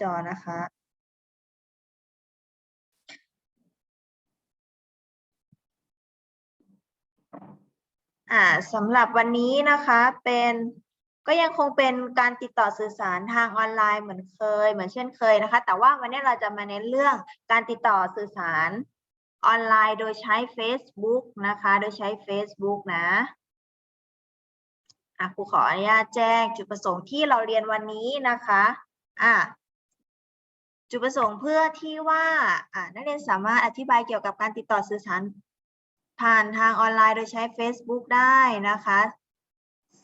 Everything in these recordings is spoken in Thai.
จอนะคะ อ่าสำหรับวันนี้นะคะเป็นก็ยังคงเป็นการติดต่อสื่อสารทางออนไลน์เหมือนเคย เหมือนเช่นเคยนะคะ แต่ว่าวันนี้เราจะมาเน้นเรื่องการติดต่อสื่อสารออนไลน์โดยใช้ Facebook นะคะ โดยใช้ Facebook นะอะครูขออนุญาตแจ้งจุดประสงค์ที่เราเรียนวันนี้นะคะอะ จุดประสงค์เพื่อที่ว่านักเรียนสามารถอธิบายเกี่ยวกับการติดต่อสื่อสาร ผ่านทางออนไลน์โดยใช้ Facebook ได้นะคะ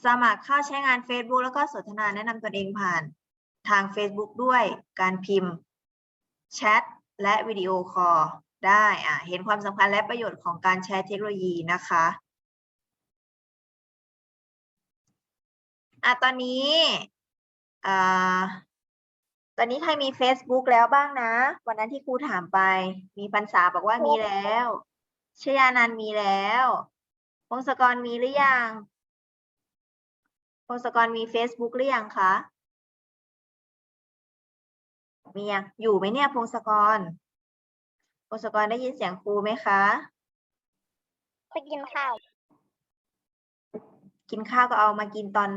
สมัครเข้าใช้งาน Facebook แล้วก็สนทนาแนะนำตนเองผ่านทาง Facebook ด้วยการพิมพ์แชทและวิดีโอคอลได้อะเห็นความสำคัญและประโยชน์ของการใช้เทคโนโลยีนะคะอะตอนนี้อ่า ตอนนี้ใครมี Facebook แล้วบ้างนะ วันนั้นที่ครูถามไป มีปัญษาบอกว่ามีแล้วชยานันท์มีแล้วพงศกรมีหรือยังพงศกรมี Facebook หรือยังคะมียังอยู่ไหมเนี่ยพงศกรพงศกรได้ยินเสียงครูไหมคะไปกินข้าว กินข้าวก็เอามากินตอน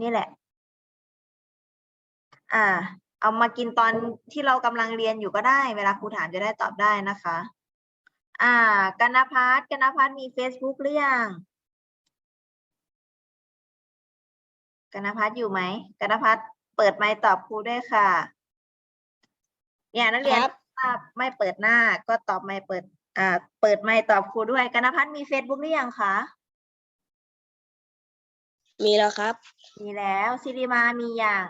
นี่แหละ อ่า เอามากินตอนที่เรากำลังเรียนอยู่ก็ได้ เวลาครูถามจะได้ตอบได้นะคะ อ่ากันนพัฒน์กันนพัฒน์มี Facebook หรือยังกันนพัฒน์อยู่ไหมกันนพัฒน์เปิดไมค์ตอบครูด้วยค่ะ เนี่ยนักเรียนครับถ้าไม่เปิดหน้าก็ตอบไม่เปิด อ่า เปิดไมค์ตอบครูด้วยกันนพัฒน์มี Facebook หรือยังคะ มีแล้วครับ มีแล้วซิริมามีอย่าง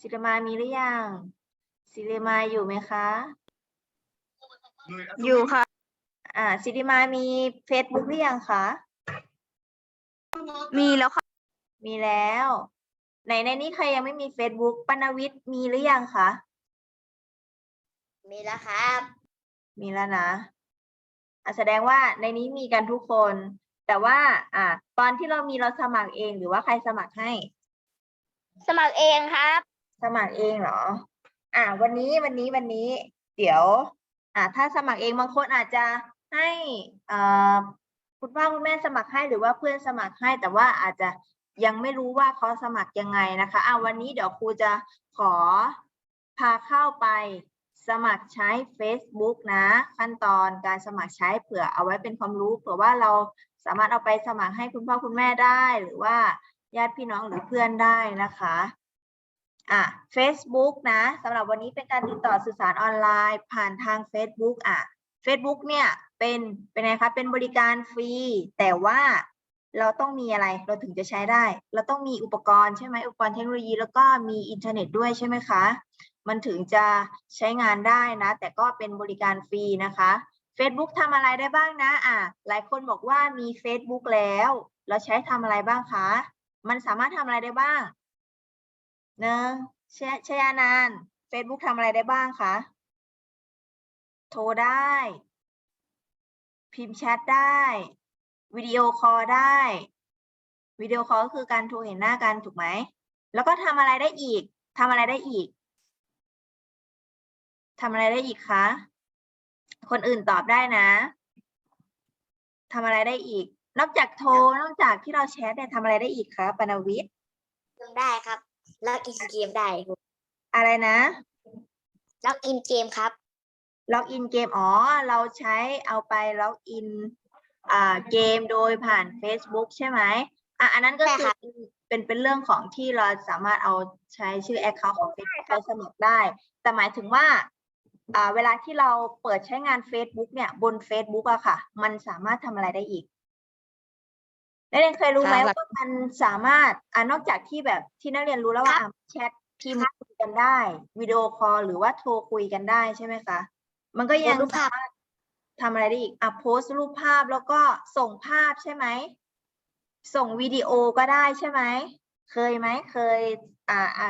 ซิริมามีหรือยังซิริมาอยู่ไหมคะ อยู่ค่ะ อ่าซิริมามี Facebook หรือยังคะ มีแล้วค่ะ มีแล้ว ไหนในนี้ใครยังไม่มี Facebook ปนวิทย์มีหรือยังคะ มีแล้วครับ มีแล้วนะอะแสดงว่าในนี้มีกันทุกคน แต่ว่า อ่า ตอนที่เรามีเราสมัครเองหรือว่าใครสมัครให้ สมัครเองครับ สมัครเองเหรอ อ่า วันนี้วันนี้วันนี้ เดี๋ยว อ่า ถ้าสมัครเองบางคนอาจจะให้อ่าคุณพ่อคุณแม่สมัครให้หรือว่าเพื่อนสมัครให้ แต่ว่าอาจจะยังไม่รู้ว่าเขาสมัครยังไงนะคะอ่าวันนี้เดี๋ยวครูจะขอพาเข้าไปสมัครใช้ Facebook นะ ขั้นตอนการสมัครใช้เผื่อเอาไว้เป็นความรู้เผื่อว่าเราสามารถเอาไปสมัครให้คุณพ่อคุณแม่ได้ หรือว่าญาติพี่น้องหรือเพื่อนได้นะคะ อะ Facebook นะสำหรับวันนี้เป็นการติดต่อสื่อสารออนไลน์ ผ่านทาง Facebook อะ Facebook เนี่ยเป็นเป็นไงคะเป็นบริการฟรี แต่ว่าเราต้องมีอะไรเราถึงจะใช้ได้ เราต้องมีอุปกรณ์ใช่ไหมอุปกรณ์เทคโนโลยีแล้วก็มีอินเทอร์เน็ตด้วยใช่ไหมคะ มันถึงจะใช้งานได้นะ แต่ก็เป็นบริการฟรีนะคะ Facebook ทำอะไรได้บ้างนะอะหลายคนบอกว่ามี Facebook แล้ว เราใช้ทำอะไรบ้างคะ มันสามารถทำอะไรได้บ้าง หนึ่งชยชยานานเฟซบุ๊กทำอะไรได้บ้างคะ โทรได้ พิมพ์แชทได้ วิดีโอคอลได้ วิดีโอคอลก็คือการโทรเห็นหน้ากันถูกไหม แล้วก็ทำอะไรได้อีกทำอะไรได้อีกทำอะไรได้อีกคะ คนอื่นตอบได้นะทำอะไรได้อีก นอกจากโทร นอกจากที่เราแชทเนี่ยทำอะไรได้อีกคะปนวิทย์ได้ครับ ล็อกอินเกมได้ครับอะไรนะ ล็อกอินเกมครับ ล็อกอินเกมอ๋อ เราใช้เอาไปล็อกอินอ่าเกมโดยผ่าน Facebook ใช่ไหมอะอันนั้นก็ใช่คือค่ะเป็นเป็นเรื่องของที่เราสามารถเอาใช้ชื่อ Account ของ Facebook ไปสมัครได้ แต่หมายถึงว่าอ่า เวลาที่เราเปิดใช้งาน Facebook เนี่ยบน Facebook อะค่ะ มันสามารถทำอะไรได้อีก นักเรียนเคยรู้ไหมครับว่ามันสามารถอ่านอกจากที่แบบที่นักเรียนรู้แล้วว่าอะแชทพิมพ์คุยกันได้วิดีโอคอลหรือว่าโทรคุยกันได้ใช่ไหมคะ มันก็ยังรูปภาพสามารถทำอะไรได้อีกอะโพสต์รูปภาพแล้วก็ส่งภาพใช่ไหม ส่งวิดีโอก็ได้ใช่ไหม เคยไหมเคย อ่าอ่า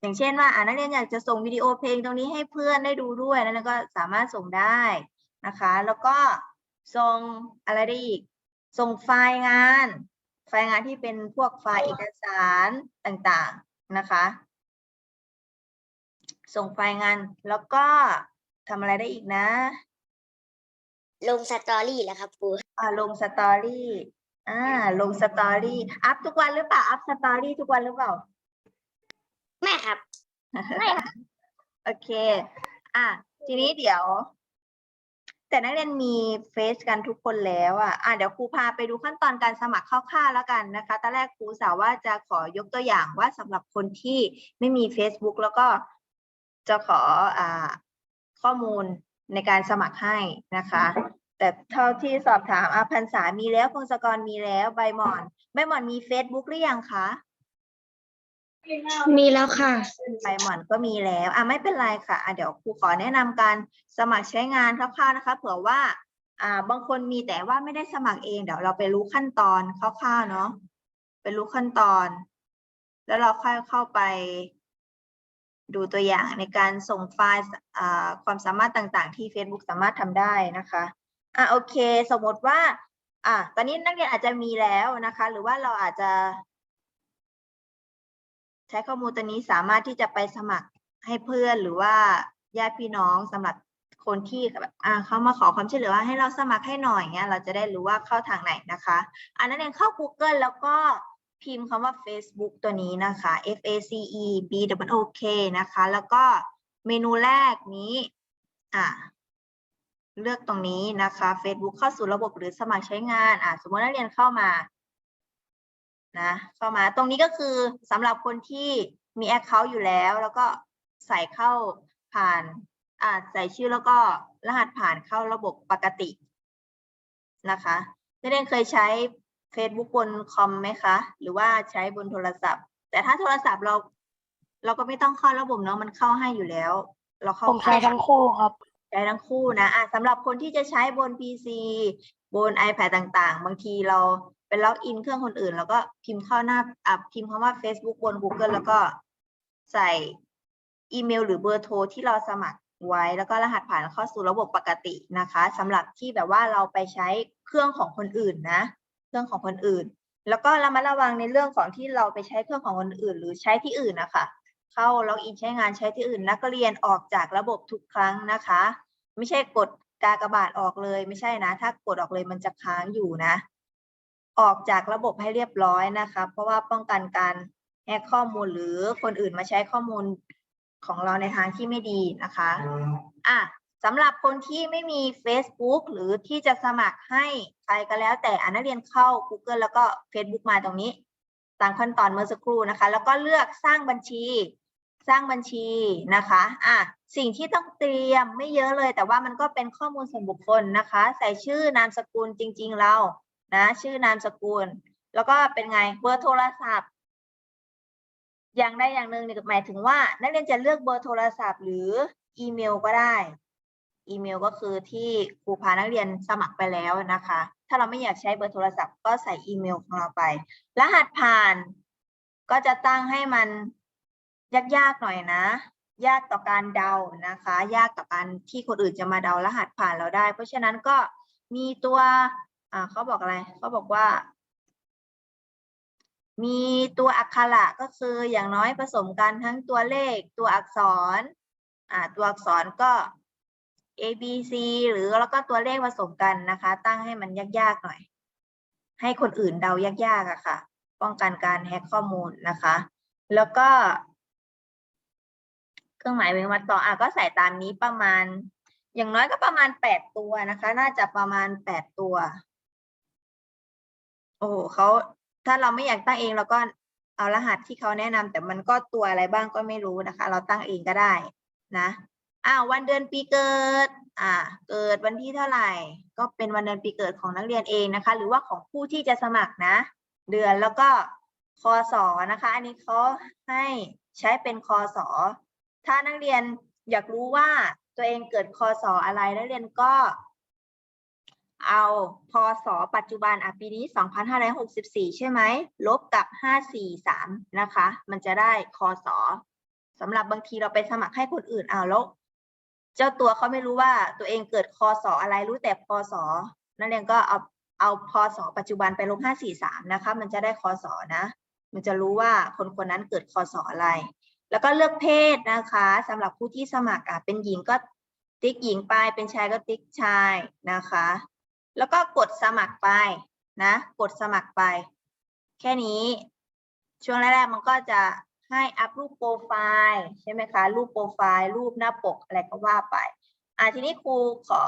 อย่างเช่นว่าอ่านักเรียนอยากจะส่งวิดีโอเพลงตรงนี้ให้เพื่อนได้ดูด้วยนั่นก็สามารถส่งได้นะคะ แล้วก็ส่งอะไรได้อีก ส่งไฟล์งาน ไฟล์งานที่เป็นพวกไฟล์เอกสารต่างๆนะคะ ส่งไฟล์งานแล้วก็ทำอะไรได้อีกนะ ลงสตอรี่แล้วครับครูอ่าลงสตอรี่อ่าลงสตอรี่อัพทุกวันหรือเปล่าอัพสตอรี่ทุกวันหรือเปล่า ไม่ครับ ไม่ค่ะโอเค อะ ทีนี้เดี๋ยว แต่นักเรียนมีเฟซกันทุกคนแล้วอะอะเดี๋ยวครูพาไปดูขั้นตอนการสมัครคร่าวๆแล้วกันนะคะตอนแรกครูสาวว่าจะขอยกตัวอย่างว่าสำหรับคนที่ไม่มี Facebook แล้วก็จะขออ่าข้อมูลในการสมัครให้นะคะ แต่เท่าที่สอบถามอาพันษามีแล้วพงศกรมีแล้วใบหมอน ใบหมอนมี Facebook หรือยังคะ มีแล้วค่ะ ใบหมอนก็มีแล้ว อะไม่เป็นไรค่ะอะเดี๋ยวครูขอแนะนำการสมัครใช้งานคร่าวๆนะคะ เผื่อว่า อ่า บางคนมีแต่ว่าไม่ได้สมัครเอง เดี๋ยวเราไปรู้ขั้นตอนคร่าวๆเนาะ ไปรู้ขั้นตอน แล้วเราค่อยเข้าไป ดูตัวอย่างในการส่งไฟล์อ่าความสามารถต่างๆ ที่ Facebook สามารถทำได้นะคะ อะโอเค สมมติว่า อะตอนนี้นักเรียนอาจจะมีแล้วนะคะ หรือว่าเราอาจจะ ใช้ข้อมูลตัวนี้สามารถที่จะไปสมัครให้เพื่อนหรือว่าญาติพี่น้องสำหรับคนที่แบบอ่าเขามาขอความช่วยเหลือว่าให้เราสมัครให้หน่อยเงี้ยเราจะได้รู้ว่าเข้าทางไหนนะคะ อันนั้นเองเข้า Google แล้วก็พิมพ์คำว่า Facebook ตัวนี้นะคะ F A C E B W O K นะคะ แล้วก็เมนูแรกนี้ อ่าเลือกตรงนี้นะคะ Facebook เข้าสู่ระบบหรือสมัครใช้งาน อ่าสมมตินักเรียนเข้ามา นะเข้ามาตรงนี้ก็คือสำหรับคนที่มี Account อยู่แล้ว แล้วก็ใส่เข้าผ่านอ่าใส่ชื่อแล้วก็รหัสผ่านเข้าระบบปกตินะคะนักเรียนเคยใช้ Facebook บนคอมไหมคะ หรือว่าใช้บนโทรศัพท์ แต่ถ้าโทรศัพท์เรา เราก็ไม่ต้องเข้าระบบเนาะมันเข้าให้อยู่แล้ว เราเข้าผมใช้ทั้งคู่ครับใช้ทั้งคู่นะอะสำหรับคนที่จะใช้บน PC บน iPad ต่างๆ บางทีเรา ไปล็อกอินเครื่องคนอื่น แล้วก็พิมพ์เข้าหน้าอะพิมพ์คำว่า Facebook บน Google แล้วก็ใส่อีเมล หรือเบอร์โทรที่เราสมัครไว้ แล้วก็รหัสผ่านเข้าสู่ระบบปกตินะคะสำหรับที่แบบว่าเราไปใช้เครื่องของคนอื่นนะ เครื่องของคนอื่น แล้วก็ระมัดระวังในเรื่องของที่เราไปใช้เครื่องของคนอื่น หรือใช้ที่อื่นนะคะเข้าล็อกอินใช้งานใช้ที่อื่นนักเรียนออกจากระบบทุกครั้งนะคะ ไม่ใช่กดกากบาทออกเลยไม่ใช่นะ ถ้ากดออกเลยมันจะค้างอยู่นะ ออกจากระบบให้เรียบร้อยนะคะ เพราะว่าป้องกันการแฮกข้อมูลหรือคนอื่นมาใช้ข้อมูลของเราในทางที่ไม่ดีนะคะอะสำหรับคนที่ไม่มี Facebook หรือที่จะสมัครให้ใครก็แล้วแต่อะนักเรียนเข้า Google แล้วก็ Facebook มาตรงนี้ตามขั้นตอนเมื่อสักครู่นะคะ แล้วก็เลือกสร้างบัญชี สร้างบัญชีนะคะอะสิ่งที่ต้องเตรียมไม่เยอะเลย แต่ว่ามันก็เป็นข้อมูลส่วนบุคคลนะคะ ใส่ชื่อนามสกุลจริง ๆ เรา นะชื่อนามสกุล แล้วก็เป็นไงเบอร์โทรศัพท์ อย่างใดอย่างหนึ่งเนี่ยหมายถึงว่า นักเรียนจะเลือกเบอร์โทรศัพท์ หรืออีเมลก็ได้อีเมลก็คือที่ครูพานักเรียนสมัครไปแล้วนะคะ ถ้าเราไม่อยากใช้เบอร์โทรศัพท์ก็ใส่อีเมลของเราไป รหัสผ่านก็จะตั้งให้มันยากๆหน่อยนะ ยากต่อการเดานะคะ ยากต่อการที่คนอื่นจะมาเดารหัสผ่านเราได้ เพราะฉะนั้นก็มีตัว อ่าเขาบอกอะไรเขาบอกว่า มีตัวอักขระก็คืออย่างน้อยผสมกันทั้งตัวเลข ตัวอักษรอ่าตัวอักษรก็ A B C หรือแล้วก็ตัวเลขผสมกันนะคะ ตั้งให้มันยากๆหน่อย ให้คนอื่นเดายากๆอะค่ะ ป้องกันการแฮกข้อมูลนะคะ แล้วก็ เครื่องหมายเป็นวัดต่ออะก็ใส่ตามนี้ประมาณ อย่างน้อยก็ประมาณแปดตัวนะคะ น่าจะประมาณแปดตัว อ้โหเขาถ้าเราไม่อยากตั้งเองเราก็เอารหัสที่เขาแนะนำแต่มันก็ตัวอะไรบ้างก็ไม่รู้นะคะ เราตั้งเองก็ได้นะอ้าววันเดือนปีเกิด อ่า เกิดวันที่เท่าไหร่ ก็เป็นวันเดือนปีเกิดของนักเรียนเองนะคะ หรือว่าของผู้ที่จะสมัครนะ เดือนแล้วก็คศนะคะ อันนี้เขาให้ใช้เป็นคศถ้านักเรียนอยากรู้ว่าตัวเองเกิดคศอะไรนักเรียนก็ เอาพศปัจจุบันอะปีนี้ 2564 ใช่ไหม ลบกับ 543 นะคะ มันจะได้คศสำหรับบางทีเราไปสมัครให้คนอื่นเอาแล้วเจ้าตัวเขาไม่รู้ว่าตัวเองเกิดคศอะไรรู้แต่พศนักเรียนก็เอาเอาพศปัจจุบันไปลบ 543 นะคะ มันจะได้คศนะ มันจะรู้ว่าคนคนนั้นเกิดคศอะไร แล้วก็เลือกเพศนะคะสำหรับผู้ที่สมัครอะเป็นหญิงก็ติ๊กหญิงไปเป็นชายก็ติ๊กชายนะคะ แล้วก็กดสมัครไปนะ กดสมัครไป แค่นี้ ช่วงแรกๆมันก็จะให้อัพรูปโปรไฟล์ใช่ไหมคะ รูปโปรไฟล์ รูปหน้าปกอะไรก็ว่าไป อะทีนี้ครูขอ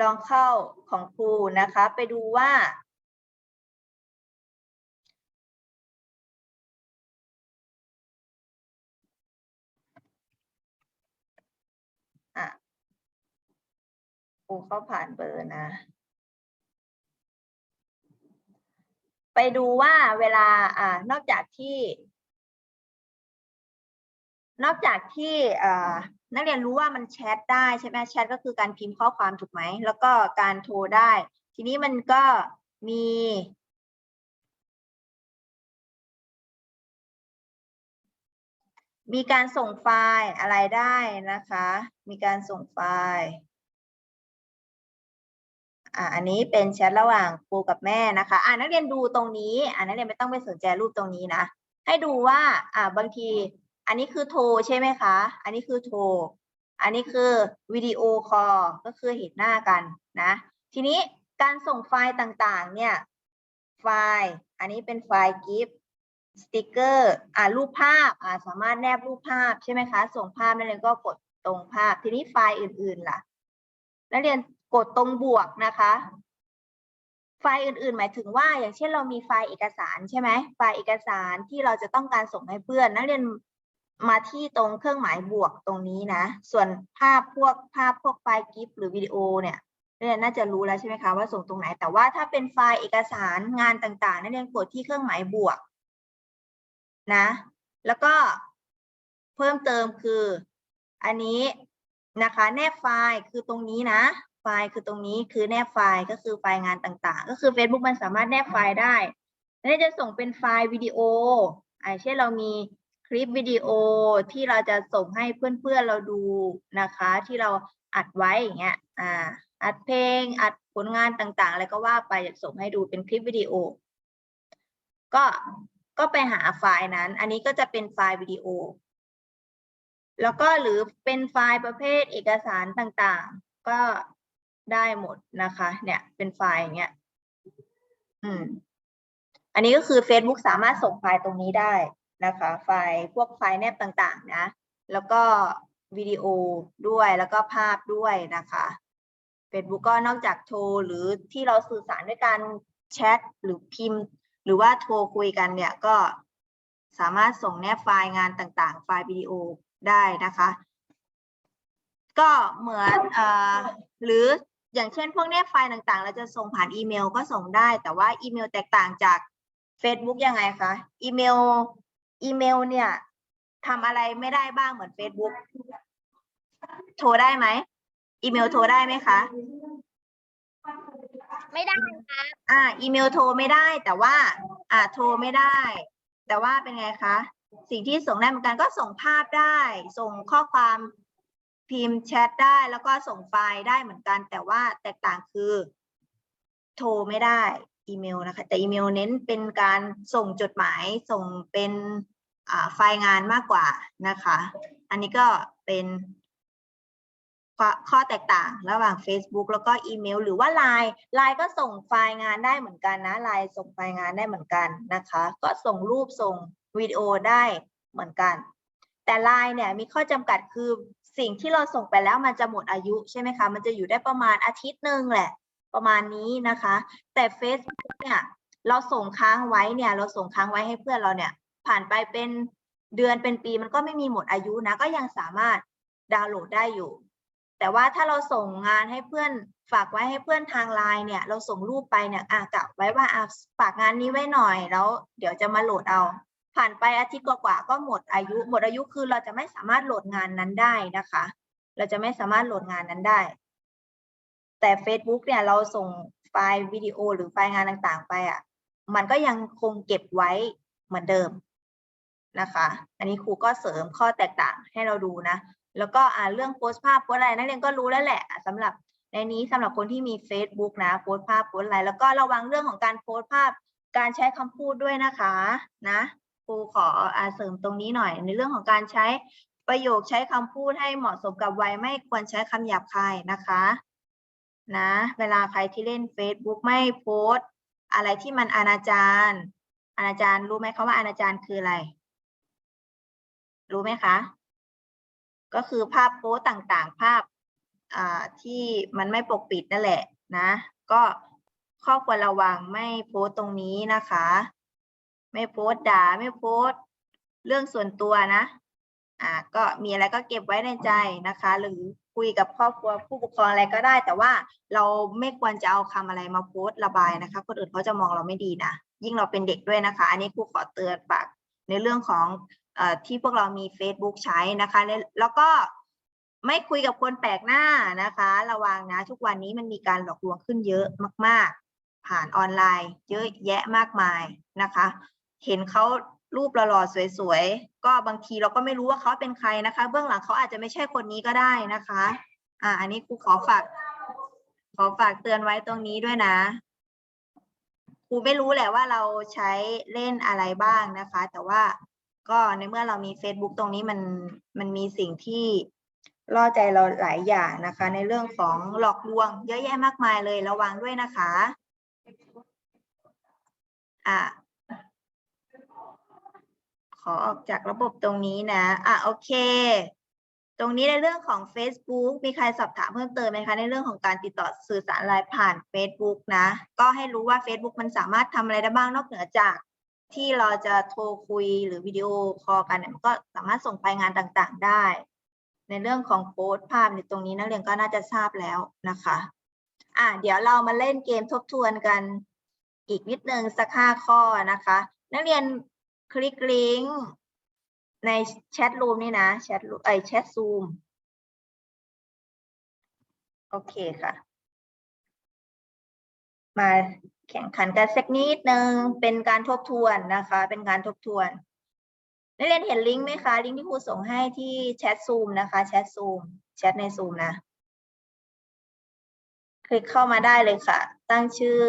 ลองเข้าของครูนะคะ ไปดูว่า อะ ครูเข้าผ่านเบอร์นะ ไปดูว่าเวลาอ่านอกจากที่ นอกจากที่อ่านักเรียนรู้ว่ามันแชทได้ใช่ไหมแชทก็คือการพิมพ์ข้อความถูกไหม แล้วก็การโทรได้ ทีนี้มันก็มีมีการส่งไฟล์อะไรได้นะคะ มีการส่งไฟล์ อ่าอันนี้เป็นแชทระหว่างครูกับแม่นะคะอ่านักเรียนดูตรงนี้อ่านักเรียนไม่ต้องไปสนใจรูปตรงนี้นะ ให้ดูว่าอ่าบางที อันนี้คือโทรใช่ไหมคะ อันนี้คือโทร อันนี้คือวิดีโอคอลก็คือเห็นหน้ากันนะ ทีนี้การส่งไฟล์ต่างๆ เนี่ย ไฟล์ อันนี้เป็นไฟล์กิฟต์สติกเกอร์อ่ารูปภาพอ่าสามารถแนบรูปภาพใช่ไหมคะ ส่งภาพนักเรียนก็กดตรงภาพ ทีนี้ไฟล์อื่นๆล่ะนักเรียน กดตรงบวกนะคะ ไฟล์อื่นๆ หมายถึงว่า อย่างเช่นเรามีไฟล์เอกสารใช่ไหมไฟล์เอกสารที่เราจะต้องการส่งให้เพื่อนนักเรียนมาที่ตรงเครื่องหมายบวกตรงนี้นะ ส่วนภาพพวกภาพพวกไฟล์กิฟต์หรือวิดีโอเนี่ยนักเรียนน่าจะรู้แล้วใช่ไหมคะว่าส่งตรงไหน แต่ว่าถ้าเป็นไฟล์เอกสารงานต่างๆนักเรียนกดที่เครื่องหมายบวกนะ แล้วก็เพิ่มเติมคือ อันนี้นะคะ แนบไฟล์คือตรงนี้นะ ฟล์คือตรงนี้คือแนบไฟล์ก็คือไฟล์งานต่างๆ ก็คือ Facebook มันสามารถแนบไฟล์ได้แล้วจะส่งเป็นไฟล์วิดีโออ่าเช่นเรามีคลิปวิดีโอที่เราจะส่งให้เพื่อนๆเราดูนะคะ ที่เราอัดไว้อย่างเงี้ยอ่าอัดเพลงอัดผลงานต่างๆ อะไรก็ว่าไปอยากส่งให้ดูเป็นคลิปวิดีโอ ก็ก็ไปหาไฟล์นั้น อันนี้ก็จะเป็นไฟล์วิดีโอ แล้วก็หรือเป็นไฟล์ประเภทเอกสารต่างๆ ก็ ได้หมดนะคะ เนี่ยเป็นไฟล์อย่างเงี้ยอืม อันนี้ก็คือ Facebook สามารถส่งไฟล์ตรงนี้ได้นะคะ ไฟล์พวกไฟล์แนบต่างๆ นะ แล้วก็วิดีโอด้วยแล้วก็ภาพด้วยนะคะ Facebook ก็นอกจากโทรหรือที่เราสื่อสารด้วยการแชทหรือพิมพ์ หรือว่าโทรคุยกันเนี่ยก็สามารถส่งแนบไฟล์งานต่างๆ ไฟล์วิดีโอได้นะคะ ก็เหมือนเอ่อหรือ อย่างเช่นพวกแนบไฟล์ต่างๆ เราจะส่งผ่านอีเมลก็ส่งได้ แต่ว่าอีเมลแตกต่างจาก Facebook ยังไงคะ อีเมล อีเมลเนี่ยทำอะไรไม่ได้บ้างเหมือน Facebook โทรได้ไหม อีเมลโทรได้ไหมคะ ไม่ได้ครับ อ่า อีเมลโทรไม่ได้ แต่ว่า อ่า โทรไม่ได้ แต่ว่าเป็นไงคะ สิ่งที่ส่งได้เหมือนกันก็ส่งภาพได้ ส่งข้อความ พิมพ์แชทได้แล้วก็ส่งไฟล์ได้เหมือนกัน แต่ว่าแตกต่างคือโทรไม่ได้อีเมลนะคะ แต่อีเมลเน้นเป็นการส่งจดหมายส่งเป็นไฟล์งานมากกว่านะคะ อันนี้ก็เป็นข้อข้อแตกต่างระหว่าง Facebook แล้วก็อีเมล หรือว่า Line Line ก็ส่งไฟล์งานได้เหมือนกันนะ Line ส่งไฟล์งานได้เหมือนกันนะคะ ก็ส่งรูปส่งวิดีโอได้เหมือนกัน แต่ Line เนี่ยมีข้อจำกัดคือสิ่งที่เราส่งไปแล้วมันจะหมดอายุใช่ไหมคะ มันจะอยู่ได้ประมาณอาทิตย์หนึ่งแหละ ประมาณนี้นะคะ แต่ Facebook เนี่ยเราส่งค้างไว้เนี่ยเราส่งค้างไว้ให้เพื่อนเราเนี่ย ผ่านไปเป็นเดือนเป็นปีมันก็ไม่มีหมดอายุนะ ก็ยังสามารถดาวน์โหลดได้อยู่ แต่ว่าถ้าเราส่งงานให้เพื่อนฝากไว้ให้เพื่อนทางไลน์เนี่ย เราส่งรูปไปเนี่ยอะกะไว้ว่าอะฝากงานนี้ไว้หน่อยแล้ว เดี๋ยวจะมาโหลดเอา ผ่านไปอาทิตย์กว่าๆก็หมดอายุ หมดอายุคือเราจะไม่สามารถโหลดงานนั้นได้นะคะ เราจะไม่สามารถโหลดงานนั้นได้ แต่ Facebook เนี่ยเราส่งไฟล์วิดีโอหรือไฟล์งานต่างๆ ไปอะ มันก็ยังคงเก็บไว้เหมือนเดิมนะคะ อันนี้ครูก็เสริมข้อแตกต่างให้เราดูนะ แล้วก็อ่าเรื่องโพสต์ภาพโพสอะไรนักเรียนก็รู้แล้วแหละสำหรับในนี้สำหรับคนที่มี Facebook นะโพสต์ภาพโพสอะไรแล้วก็ระวังเรื่องของการโพสต์ภาพการใช้คำพูดด้วยนะคะนะ ครูขออาเสริมตรงนี้หน่อย ในเรื่องของการใช้ประโยคใช้คำพูดให้เหมาะสมกับวัยไม่ควรใช้คำหยาบคายนะคะนะเวลาใครที่เล่น Facebook ไม่โพสอะไรที่มันอนาจารอนาจารรู้ไหมคะว่าอนาจารคืออะไร รู้ไหมคะ ก็คือภาพโพสต่างๆ ภาพที่มันไม่ปกปิดนั่นแหละนะ ก็ข้อควรระวังไม่โพสตตรงนี้นะคะ ไม่โพส์ด่าไม่โพส์เรื่องส่วนตัวนะ อ่า ก็มีอะไรก็เก็บไว้ในใจนะคะ หรือคุยกับครอบครัวผู้ปกครองอะไรก็ได้ แต่ว่าเราไม่ควรจะเอาคำอะไรมาโพส์ระบายนะคะ คนอื่นเขาจะมองเราไม่ดีนะยิ่งเราเป็นเด็กด้วยนะคะ อันนี้ครูขอเตือนฝากในเรื่องของเอ่อที่พวกเรามี Facebook ใช้นะคะ แล้วก็ไม่คุยกับคนแปลกหน้านะคะ ระวังนะ ทุกวันนี้มันมีการหลอกลวงขึ้นเยอะมาก ๆ ผ่านออนไลน์ เยอะแยะมากมายนะคะ เห็นเขารูปหล่อๆสวยๆ ก็บางทีเราก็ไม่รู้ว่าเขาเป็นใครนะคะ เบื้องหลังเขาอาจจะไม่ใช่คนนี้ก็ได้นะคะ อ่า อันนี้ครูขอฝาก ขอฝากเตือนไว้ตรงนี้ด้วยนะครูไม่รู้แหละว่าเราใช้เล่นอะไรบ้างนะคะ แต่ว่าก็ในเมื่อเรามี Facebook ตรงนี้มันมันมีสิ่งที่ล่อใจเราหลายอย่างนะคะ ในเรื่องของหลอกลวง เยอะแยะมากมายเลยระวังด้วยนะคะ อะข อออกจากระบบตรงนี้นะ อะโอเค ตรงนี้ในเรื่องของ Facebook มีใครสอบถามเพิ่มเติมไหมคะ ในเรื่องของการติดต่อสื่อสารไลน์ผ่าน Facebook นะ ก็ให้รู้ว่า Facebook มันสามารถทำอะไรได้บ้างนอกเหนือจาก ที่เราจะโทรคุยหรือวิดีโอคอลกันเนี่ยมันก็สามารถส่งไปงานต่างๆได้ ในเรื่องของโพสต์ภาพในตรงนี้นักเรียนก็น่าจะทราบแล้วนะคะ อะเดี๋ยวเรามาเล่นเกมทบทวนกันอีกนิดนึงสักห้าข้อนะคะ นักเรียน ลิกลิงก์ในแชทรูมนี่นะแชทรูไอแชทซูมโอเคค่ะ มาแข่งขันกันสักนิดนึงเป็นการทบทวนนะคะ เป็นการทบทวนนักเรียนเห็นลิงก์ไหมคะ ลิงก์ที่ครูส่งให้ที่แชทซูมนะคะ แชทซูมแชทในซูมนะ คลิกเข้ามาได้เลยค่ะ ตั้งชื่อ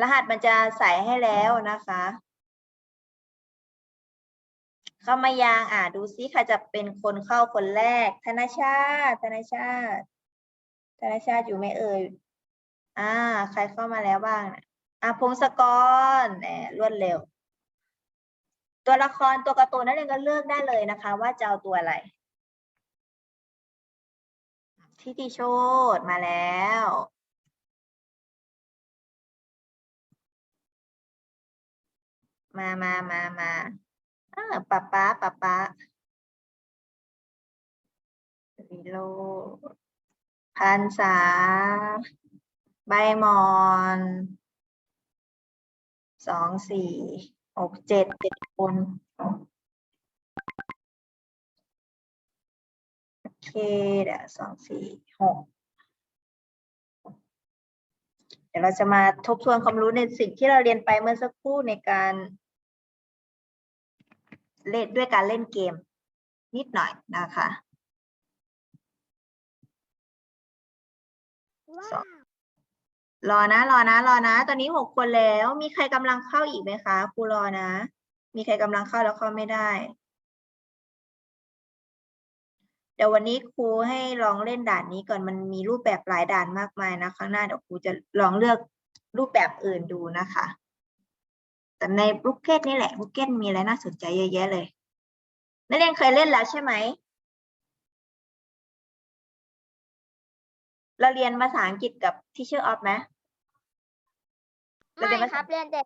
รหัสมันจะใส่ให้แล้วนะคะ เข้ามายังอ่าดูซิใครจะเป็นคนเข้าคนแรก ธนชาติ ธนชาติ ธนชาติอยู่ไหมเอ่ย อ่า ใครเข้ามาแล้วบ้างนะอ่าพงศกรแหมรวดเร็ว ตัวละครตัวการ์ตูนนักเรียนก็เลือกได้เลยนะคะ ว่าจะเอาตัวอะไรทิติโชตมาแล้ว มามามามาอ่าป๊าป๊าป๊าป๊าวิโรจน์พันษา ใบมอนสองสี่หกเจ็ดเจ็ดคนโอเคเดี๋ยวสองสี่หกเดี๋ยวเราจะมาทบทวนความรู้ในสิ่งที่เราเรียนไปเมื่อสักครู่ในการ เล่นด้วยการเล่นเกมนิดหน่อยนะคะว้าสอวงรอนะ รอนะ รอนะ ตอนนี้หกคนแล้ว มีใครกำลังเข้าอีกไหมคะครูรอนะ มีใครกำลังเข้าแล้วเข้าไม่ได้ เดี๋ยววันนี้ครูให้ลองเล่นด่านนี้ก่อนมันมีรูปแบบหลายด่านมากมายนะข้างหน้าเดี๋ยวครูจะลองเลือกรูปแบบอื่นดูนะคะ แต่ในบุกเก็ตนี่แหละบุกเก็ตมีอะไรน่าสนใจเยอะแยะเลย นักเรียนเคยเล่นแล้วใช่ไหม เราเรียนภาษาอังกฤษกับที่ชื่อออฟไหมเราไม่เรียนภาษาครับเรียนแต่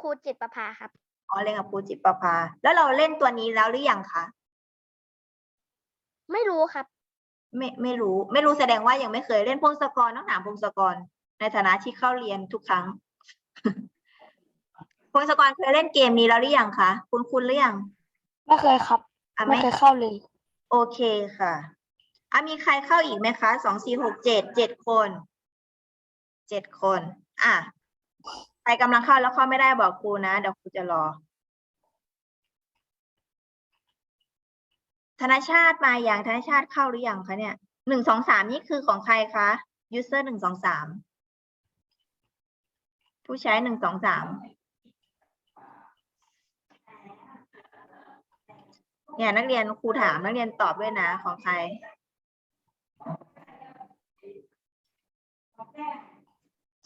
ครูจิตประภาครับ อ๋อเล่นกับครูจิตประภา แล้วเราเล่นตัวนี้แล้วหรือยังคะ ไม่รู้ครับ ไม่ไม่รู้ ไม่รู้แสดงว่ายังไม่เคยเล่นพงศกรต้องถามพงศกร ในฐานะที่เข้าเรียนทุกครั้ง พงศกรเคยเล่นเกมนี้แล้วหรือยังคะคุณคุณหรือยังไม่เคยครับอะไม่เคยเข้าเลย โอเคค่ะอะมีใครเข้าอีกไหมคะสองสี่หกเจ็ดเจ็ดคนเจ็ดคน อะใครกำลังเข้าแล้วเข้าไม่ได้บอกครูนะเดี๋ยวครูจะรอ ธนชาติมาอย่างธนชาติเข้าหรือยังคะเนี่ยหนึ่งสองสามนี่คือของใครคะยูเซอร์หนึ่งสองสามผู้ใช้หนึ่งสองสาม เนี่ยนักเรียนครูถามนักเรียนตอบด้วยนะของใคร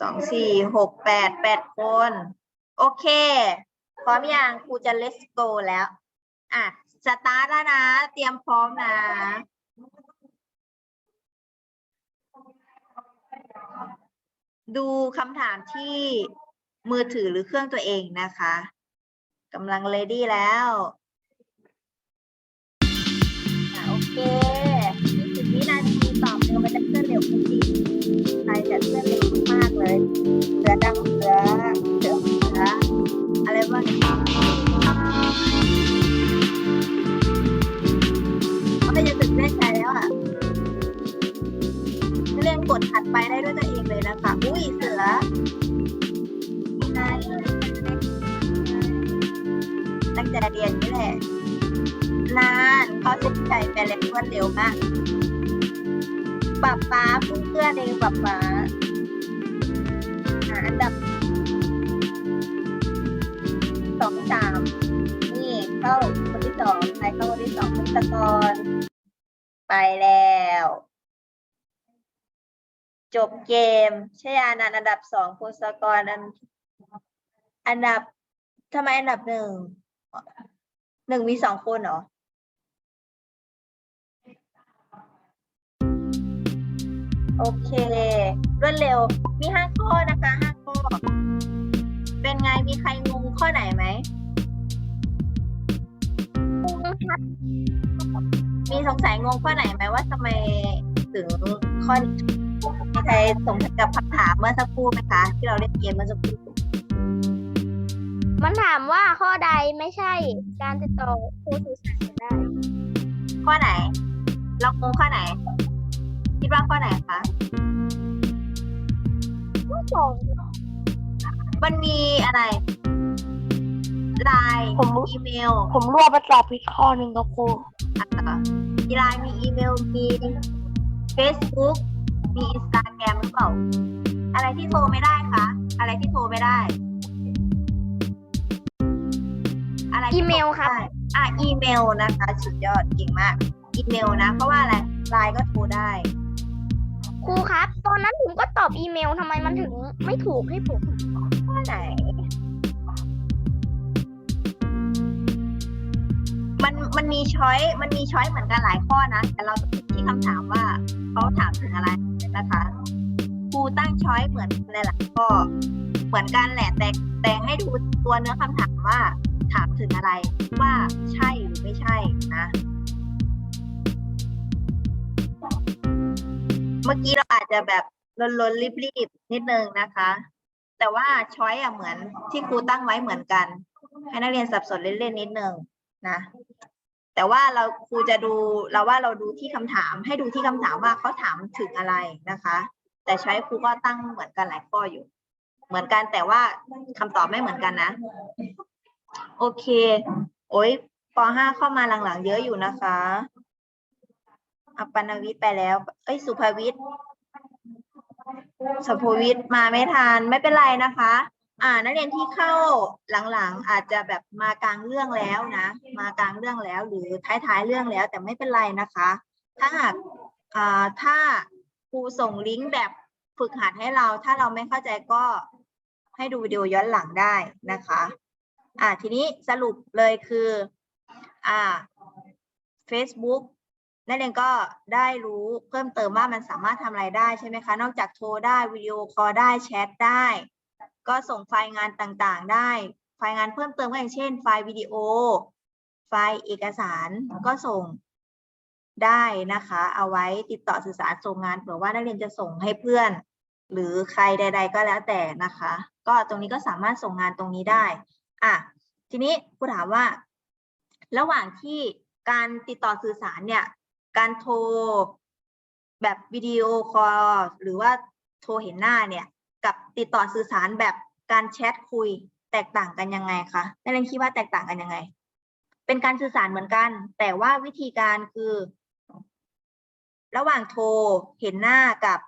สองสี่หกแปดแปดคน โอเค พร้อมยังครูจะ let's go แล้ว อะ สตาร์ทแล้วนะ เตรียมพร้อมนะดูคำถามที่มือถือหรือเครื่องตัวเองนะคะกำลัง ready แล้ว เค20วินาทีตอบเร็วมันจะเคลื่อนเร็วจริงๆใครจะเคลื่อนเร็ว ปับฟ้าเพิ่งเพื่อนเองปับฟ้าอ่าอันดับสองสามนี่เข้าคนที่สองใครเข้าคนที่สองคุณตะกรไปแล้ว จบเกมชยานันอันดับสองคุณสกรอันอันดับทำไมอันดับหนึ่งหนึ่งมีสองคนเหรอ โอเครวดเร็ว มีห้าข้อนะคะห้าข้อ เป็นไงมีใครงงข้อไหนไหมครับมีสงสัยงงข้อไหนไหมว่าทำไมถึงข้อนี้มีใครสงสัยกับคำถามเมื่อสักครู่ไหมคะ ที่เราเล่นเกมเมื่อสักครู่มันถามว่าข้อใดไม่ใช่การติดต่อครูสื่อสารกันได้ ข้อไหนเรางงข้อไหน คิดว่าข้อไหนคะข้อสองมันมีอะไรไลน์ผมรู้ อีเมลผมรวบไปตอบผิดข้อหนึ่งครับครูอะมีไลน์มีอีเมลมี Facebook มี Instagram หรือเปล่า อะไรที่โทรไม่ได้คะ อะไรที่โทรไม่ได้ อะไรที่อีเมลครับโทได้อะอีเมลนะคะ สุดยอดเก่งมาก อีเมลนะ เพราะว่าอะไรไลน์ก็โทรได้ ครูครับ ตอนนั้นผมก็ตอบอีเมลทำไมมันถึงไม่ถูกให้ผมข้อไหน มันมันมีช้อยมันมีช้อยเหมือนกันหลายข้อนะ แต่เราต้องคิดที่คำถามว่าเขาถามถึงอะไรนะคะครูตั้งช้อยเหมือนในหลายข้อเหมือนกันแหละแต่แต่ให้ดูตัวเนื้อคำถามว่า ถามถึงอะไรว่าใช่หรือไม่ใช่นะ เมื่อกี้เราอาจจะแบบลนๆรีบๆนิดนึงนะคะ แต่ว่าช้อยอะเหมือนที่ครูตั้งไว้เหมือนกัน ให้นักเรียนสับสนเล่นๆนิดนึงนะ แต่ว่าเราครูจะดูเราว่าเราดูที่คำถาม ให้ดูที่คำถามว่าเขาถามถึงอะไรนะคะ แต่ช้อยครูก็ตั้งเหมือนกันหลายข้ออยู่ เหมือนกันแต่ว่าคำตอบไม่เหมือนกันนะ โอเค โอ้ยป .5 เข้ามาหลังๆ เยอะอยู่นะคะ อัปปนวิทย์ไปแล้ว เอ้ย สุภวิทย์สุภวิทย์มาไม่ทันไม่เป็นไรนะคะ อ่า นักเรียนที่เข้าหลังๆ อาจจะแบบมากลางเรื่องแล้วนะ มากลางเรื่องแล้ว หรือท้ายๆเรื่องแล้ว แต่ไม่เป็นไรนะคะ ถ้าหากอ่าถ้าครูส่งลิงก์แบบฝึกหัดให้เรา ถ้าเราไม่เข้าใจก็ให้ดูวิดีโอย้อนหลังได้นะคะ อ่าทีนี้สรุปเลยคืออ่า Facebook นักเรียนก็ได้รู้เพิ่มเติมว่ามันสามารถทำอะไรได้ใช่ไหมคะ นอกจากโทรได้วิดีโอคอลได้แชทได้ ก็ส่งไฟล์งานต่างๆ ได้ ไฟล์งานเพิ่มเติมก็อย่างเช่น ไฟล์วิดีโอ ไฟล์เอกสารก็ส่งได้นะคะ เอาไว้ติดต่อสื่อสารส่งงานเผื่อว่านักเรียนจะส่งให้เพื่อน หรือใครใด ๆ ก็แล้วแต่นะคะ ก็ตรงนี้ก็สามารถส่งงานตรงนี้ได้อะทีนี้ครูถามว่า ระหว่างที่การติดต่อสื่อสารเนี่ย การโทรแบบวิดีโอคอลหรือว่าโทรเห็นหน้าเนี่ย กับติดต่อสื่อสารแบบการแชทคุยแตกต่างกันยังไงคะนักเรียนคิดว่าแตกต่างกันยังไง เป็นการสื่อสารเหมือนกัน แต่ว่าวิธีการคือ ระหว่างโทรเห็นหน้ากับ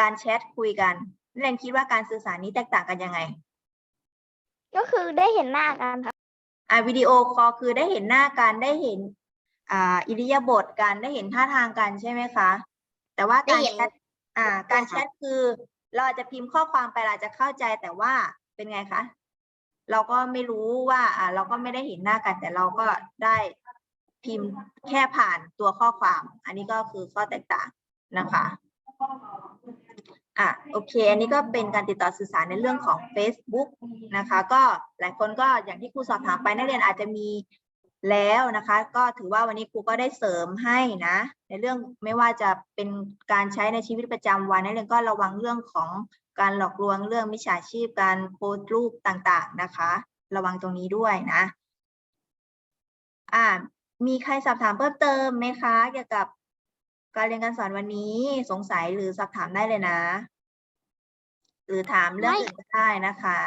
การแชทคุยกันนักเรียนคิดว่าการสื่อสารนี้แตกต่างกันยังไง ก็คือได้เห็นหน้ากันครับอ่าวิดีโอคอลคือได้เห็นหน้ากันได้เห็น อ่าอิริยาบถกันได้เห็นท่าทางกันใช่ไหมคะ แต่ว่าการได้เห็นแชทอ่า การแชทคือ เราอาจจะพิมพ์ข้อความไปเราอาจจะเข้าใจแต่ว่าเป็นไงคะเราก็ไม่รู้ว่าอ่า เราก็ไม่ได้เห็นหน้ากัน แต่เราก็ได้พิมพ์แค่ผ่านตัวข้อความ อันนี้ก็คือข้อแตกต่างนะคะอะโอเค อันนี้ก็เป็นการติดต่อสื่อสารในเรื่องของ Facebook นะคะ ก็หลายคนก็อย่างที่ครูสอบถามไปนักเรียนอาจจะมี แล้วนะคะก็ถือว่าวันนี้ครูก็ได้เสริมให้นะ ในเรื่องไม่ว่าจะเป็นการใช้ในชีวิตประจำวันนักเรียนก็ระวังเรื่องของการหลอกลวงเรื่องมิจฉาชีพการโพสต์รูปต่างๆนะคะ ระวังตรงนี้ด้วยนะอ่ามีใครสอบถามเพิ่มเติมไหมคะ เกี่ยวกับการเรียนการสอนวันนี้สงสัยหรือสอบถามได้เลยนะ หรือถามเรื่องไม่อื่นก็ได้นะคะ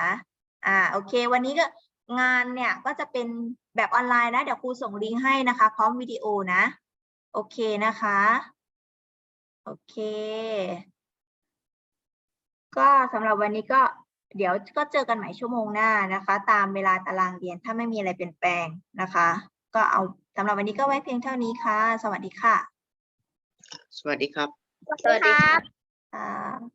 อ่าโอเค วันนี้ก็ งานเนี่ยก็จะเป็นแบบออนไลน์นะ เดี๋ยวครูส่งลิงก์ให้นะคะ พร้อมวิดีโอนะ โอเคนะคะ โอเค ก็สำหรับวันนี้ก็เดี๋ยวก็เจอกันใหม่ชั่วโมงหน้านะคะ ตามเวลาตารางเรียนถ้าไม่มีอะไรเปลี่ยนแปลงนะคะ ก็เอาสำหรับวันนี้ก็ไว้เพียงเท่านี้ค่ะ สวัสดีค่ะ สวัสดีครับ สวัสดีครับค่ะ